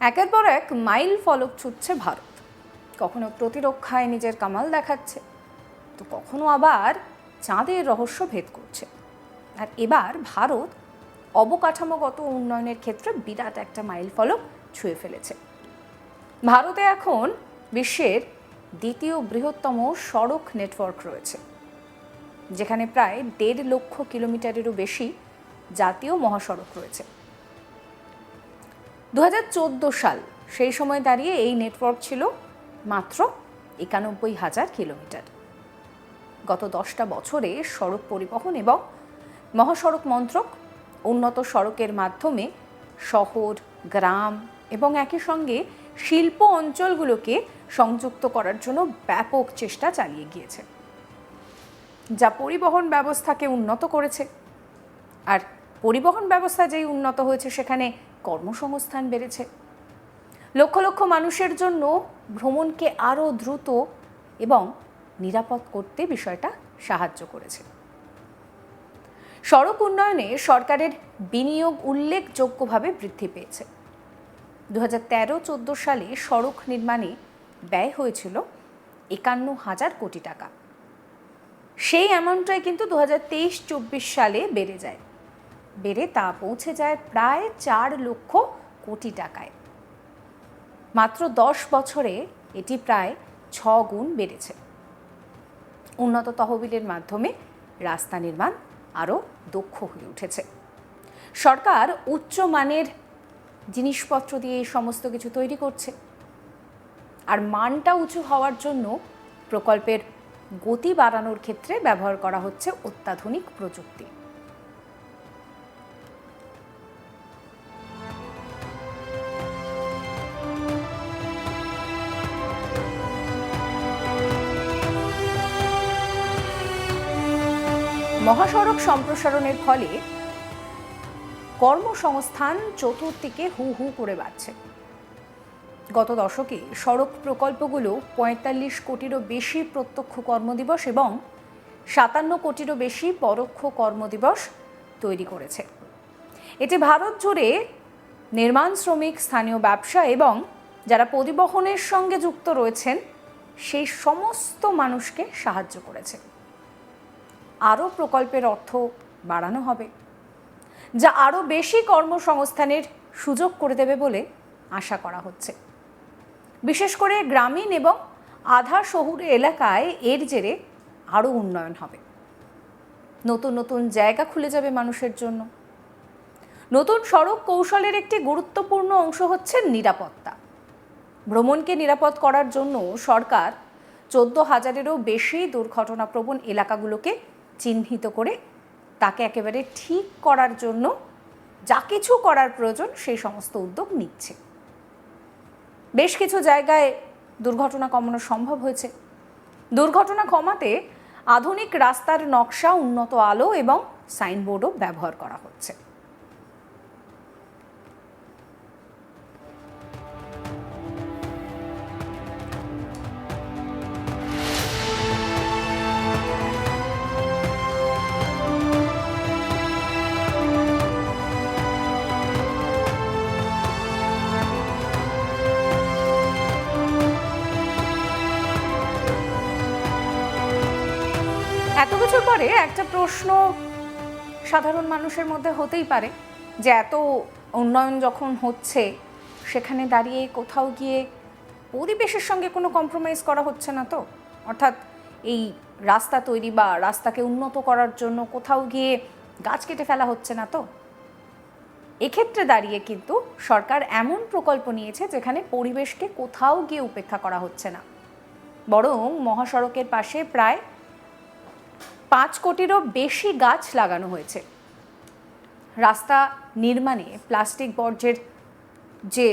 একের পর এক মাইল ফলক ছুটছে ভারত। কখনো প্রতিরক্ষায় নিজের কামাল দেখাচ্ছে, তো কখনো আবার চাঁদের রহস্য ভেদ করছে। আর এবার ভারত অবকাঠামোগত উন্নয়নের ক্ষেত্রে বিরাট একটা মাইল ফলক ছুঁয়ে ফেলেছে। ভারতে এখন বিশ্বের দ্বিতীয় বৃহত্তম সড়ক নেটওয়ার্ক রয়েছে, যেখানে প্রায় দেড় লক্ষ কিলোমিটারেরও বেশি জাতীয় মহাসড়ক রয়েছে। দু হাজার চোদ্দ সাল, সেই সময় দাঁড়িয়ে এই নেটওয়ার্ক ছিল মাত্র একানব্বই হাজার কিলোমিটার। গত দশটা বছরে সড়ক পরিবহন এবং মহাসড়ক মন্ত্রক উন্নত সড়কের মাধ্যমে শহর, গ্রাম এবং একই সঙ্গে শিল্প অঞ্চলগুলোকে সংযুক্ত করার জন্য ব্যাপক চেষ্টা চালিয়ে গিয়েছে, যা পরিবহন ব্যবস্থাকে উন্নত করেছে। আর পরিবহন ব্যবস্থা যেই উন্নত হয়েছে সেখানে কর্মসংস্থান বেড়েছে। লক্ষ লক্ষ মানুষের জন্য ভ্রমণকে আরও দ্রুত এবং নিরাপদ করতে বিষয়টা সাহায্য করেছে। সড়ক উন্নয়নে সরকারের বিনিয়োগ উল্লেখযোগ্যভাবে বৃদ্ধি পেয়েছে। দু হাজার তেরো সালে সড়ক নির্মাণে ব্যয় হয়েছিল একান্ন হাজার কোটি টাকা। সেই অ্যামাউন্টটাই কিন্তু দু হাজার তেইশ চব্বিশ সালে বেড়ে যায়। বেড়ে তা পৌঁছে যায় প্রায় চার লক্ষ কোটি টাকায়। মাত্র দশ বছরে এটি প্রায় ছ গুণ বেড়েছে। উন্নত তহবিলের মাধ্যমে রাস্তা নির্মাণ আরও দক্ষ হয়ে উঠেছে। সরকার উচ্চমানের জিনিসপত্র দিয়ে এই সমস্ত কিছু তৈরি করছে। আর মানটা উঁচু হওয়ার জন্য প্রকল্পের গতি বাড়ানোর ক্ষেত্রে ব্যবহার করা হচ্ছে অত্যাধুনিক প্রযুক্তি। মহাসড়ক সম্প্রসারণের ফলে কর্মসংস্থান চতুর্দিকে হু হু করে বাড়ছে। গত দশকে সড়ক প্রকল্পগুলো পঁয়তাল্লিশ কোটিরও বেশি প্রত্যক্ষ কর্মদিবস এবং সাতান্ন কোটিরও বেশি পরোক্ষ কর্মদিবস তৈরি করেছে। এটি ভারত জুড়ে নির্মাণ শ্রমিক, স্থানীয় ব্যবসা এবং যারা পরিবহনের সঙ্গে যুক্ত রয়েছেন, সেই সমস্ত মানুষকে সাহায্য করেছে। আরও প্রকল্পের অর্থ বাড়ানো হবে, যা আরও বেশি কর্মসংস্থানের সুযোগ করে দেবে বলে আশা করা হচ্ছে। বিশেষ করে গ্রামীণ এবং আধা শহুরে এলাকায় এর জেরে আরও উন্নয়ন হবে। নতুন নতুন জায়গা খুলে যাবে মানুষের জন্য। নতুন সড়ক কৌশলের একটি গুরুত্বপূর্ণ অংশ হচ্ছে নিরাপত্তা। ভ্রমণকে নিরাপদ করার জন্য সরকার চোদ্দ হাজারেরও বেশি দুর্ঘটনাপ্রবণ এলাকাগুলোকে চিহ্নিত করে তাকে একেবারে ঠিক করার জন্য যা কিছু করার প্রয়োজন সেই সমস্ত উদ্যোগ নিচ্ছে। বেশ কিছু জায়গায় দুর্ঘটনা কমানো সম্ভব হয়েছে। দুর্ঘটনা কমাতে আধুনিক রাস্তার নকশা, উন্নত আলো এবং সাইনবোর্ডও ব্যবহার করা হচ্ছে। পরে, একটা প্রশ্ন সাধারণ মানুষের মধ্যে হতেই পারে যে এত উন্নয়ন যখন হচ্ছে, সেখানে দাঁড়িয়ে কোথাও গিয়ে পরিবেশের সঙ্গে কোনো কম্প্রোমাইজ করা হচ্ছে না তো? অর্থাৎ এই রাস্তা তৈরি বা রাস্তাকে উন্নত করার জন্য কোথাও গিয়ে গাছ কেটে ফেলা হচ্ছে না তো? এক্ষেত্রে দাঁড়িয়ে কিন্তু সরকার এমন প্রকল্প নিয়েছে যেখানে পরিবেশকে কোথাও গিয়ে উপেক্ষা করা হচ্ছে না। বরং মহাসড়কের পাশে প্রায় পাঁচ কোটিরও বেশি গাছ লাগানো হয়েছে। রাস্তা নির্মাণে প্লাস্টিক বর্জ্যের যে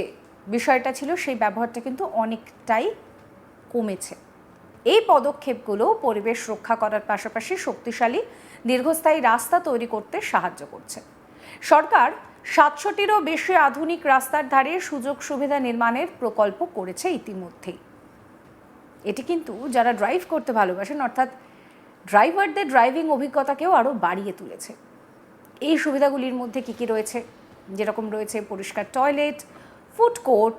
বিষয়টা ছিল, সেই ব্যবহারটা কিন্তু অনেকটাই কমেছে। এই পদক্ষেপগুলো পরিবেশ রক্ষা করার পাশাপাশি শক্তিশালী, দীর্ঘস্থায়ী রাস্তা তৈরি করতে সাহায্য করছে। সরকার সাতশোটিরও বেশি আধুনিক রাস্তার ধারে সুযোগ সুবিধা নির্মাণের প্রকল্প করেছে ইতিমধ্যেই। এটি কিন্তু যারা ড্রাইভ করতে ভালোবাসেন, অর্থাৎ ড্রাইভারদের ড্রাইভিং অভিজ্ঞতাকেও আরও বাড়িয়ে তুলেছে। এই সুবিধাগুলির মধ্যে কী কী রয়েছে? যেরকম রয়েছে পরিষ্কার টয়লেট, ফুড কোর্ট,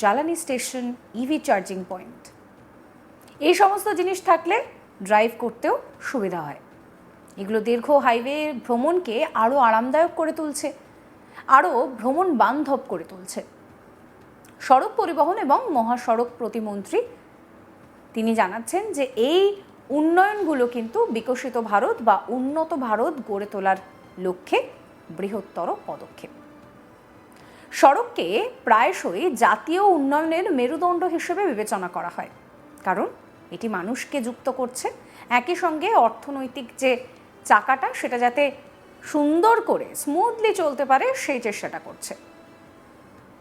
জ্বালানি স্টেশন ইভি চার্জিং পয়েন্ট এই সমস্ত জিনিস থাকলে ড্রাইভ করতেও সুবিধা হয়। এগুলো দীর্ঘ হাইওয়ে ভ্রমণকে আরও আরামদায়ক করে তুলছে আরও ভ্রমণ বান্ধব করে তুলছে। সড়ক পরিবহন এবং মহাসড়ক প্রতিমন্ত্রী তিনি জানাচ্ছেন যে এই উন্নয়নগুলো কিন্তু বিকশিত ভারত বা উন্নত ভারত গড়ে তোলার লক্ষ্যে বৃহত্তর পদক্ষেপ। সড়ককে প্রায়শই জাতীয় উন্নয়নের মেরুদণ্ড হিসেবে বিবেচনা করা হয়। কারণ এটি মানুষকে যুক্ত করছে। একই সঙ্গে অর্থনৈতিক যে চাকাটা, সেটা যাতে সুন্দর করে স্মুথলি চলতে পারে, সেই চেষ্টাটা করছে।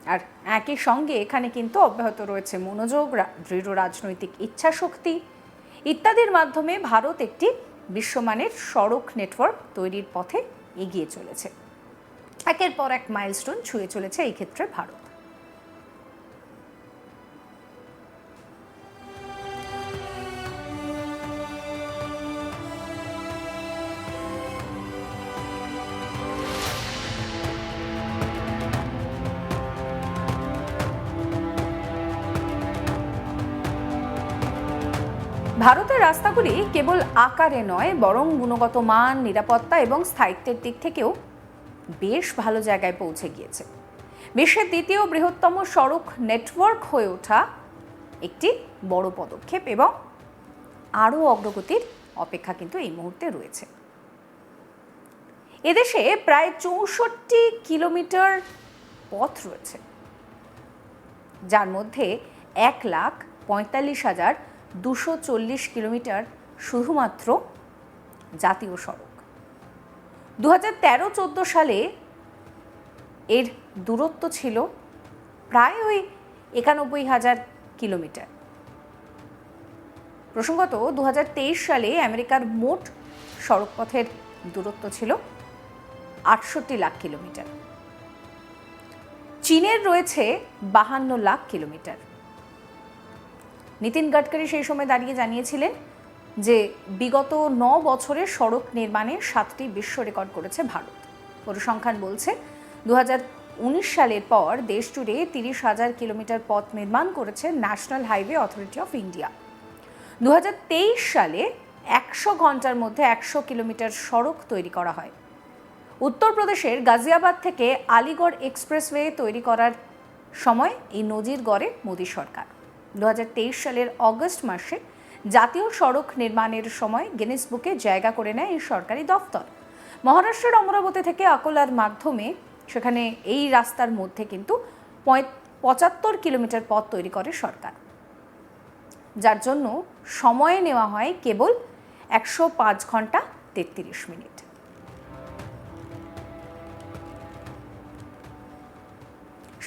আর একই সঙ্গে এখানে কিন্তু অব্যাহত রয়েছে মনোযোগ দৃঢ় রাজনৈতিক ইচ্ছাশক্তি ইত্যাদির মাধ্যমে ভারত একটি বিশ্বমানের সড়ক নেটওয়ার্ক তৈরির পথে এগিয়ে চলেছে। একের পর এক মাইলস্টোন ছুঁয়ে চলেছে এই ক্ষেত্রে ভারত। ভারতের রাস্তাগুলি কেবল আকারে নয়, বরং গুণগত মান, নিরাপত্তা এবং স্থায়িত্বের দিক থেকেও বেশ ভালো জায়গায় পৌঁছে গিয়েছে। বিশ্বের দ্বিতীয় বৃহত্তম সড়ক নেটওয়ার্ক হয়ে ওঠা একটি বড় পদক্ষেপ এবং আরও অগ্রগতির অপেক্ষা কিন্তু এই মুহূর্তে রয়েছে। এদেশে প্রায় চৌষট্টি কিলোমিটার পথ রয়েছে, যার মধ্যে এক লাখ পঁয়তাল্লিশ হাজার দুশো চল্লিশ কিলোমিটার শুধুমাত্র জাতীয় সড়ক। দু হাজার তেরো চোদ্দ সালে এর দূরত্ব ছিল প্রায় ওই একানব্বই হাজার কিলোমিটার। প্রসঙ্গত দু হাজার তেইশ সালে আমেরিকার মোট সড়কপথের দূরত্ব ছিল আটষট্টি লাখ কিলোমিটার। চীনের রয়েছে বাহান্ন লাখ কিলোমিটার। নীতিন গাডকারি সেই সময় দাঁড়িয়ে জানিয়েছিলেন যে বিগত ন বছরে সড়ক নির্মাণে সাতটি বিশ্ব রেকর্ড করেছে ভারত। পরিসংখ্যান বলছে দু উনিশ সালের পর দেশ জুড়ে তিরিশ হাজার কিলোমিটার পথ নির্মাণ করেছে national highway authority of India. দু হাজার তেইশ সালে একশো ঘণ্টার মধ্যে একশো কিলোমিটার সড়ক তৈরি করা হয়। উত্তরপ্রদেশের গাজিয়াবাদ থেকে আলিগড় এক্সপ্রেসওয়ে তৈরি করার সময় এই নজির গড়ে মোদী সরকার। দু হাজার তেইশ সালের অগস্ট মাসে জাতীয় সড়ক নির্মাণের সময় গিনেস বুকে জায়গা করে নেয় এই সরকারি দফতর। মহারাষ্ট্রের অমরাবতী থেকে আকলার মাধ্যমে সেখানে এই রাস্তার মধ্যে কিন্তু পঁচাত্তর কিলোমিটার পথ তৈরি করে সরকার। যার জন্য সময় নেওয়া হয় কেবল একশো পাঁচ ঘণ্টা তেত্রিশ মিনিট।